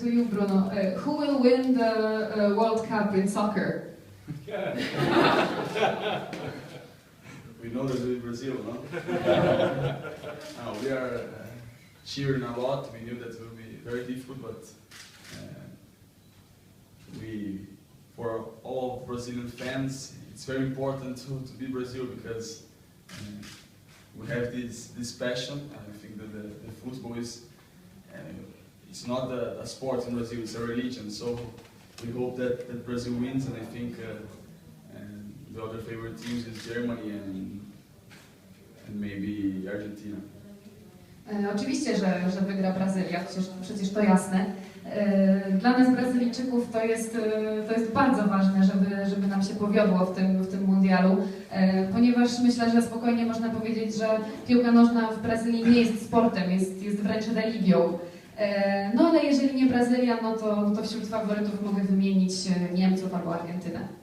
to you, Bruno. Uh, who will win the uh, World Cup in soccer? We know that in Brazil, no? no, we are uh, cheering a lot. We knew that it will be very difficult, but we, for all Brazilian fans, it's very important to, to be Brazil because uh, we have this this passion. I think that the, the football is it's not a, a sport in Brazil; it's a religion. So we hope that, that Brazil wins, and I think. Uh, and the other favorite teams is Germany and and maybe Argentina. E, Oczywiście, że, że wygra Brazylia, przecież, przecież to jasne. E, Dla nas Brazylijczyków to jest, e, to jest bardzo ważne, żeby, żeby nam się powiodło w tym, w tym mundialu, ponieważ myślę, że spokojnie można powiedzieć, że piłka nożna w Brazylii nie jest sportem, jest, jest wręcz religią. E, No ale jeżeli nie Brazylia, no to, to wśród faworytów mogę wymienić e, Niemców albo Argentynę.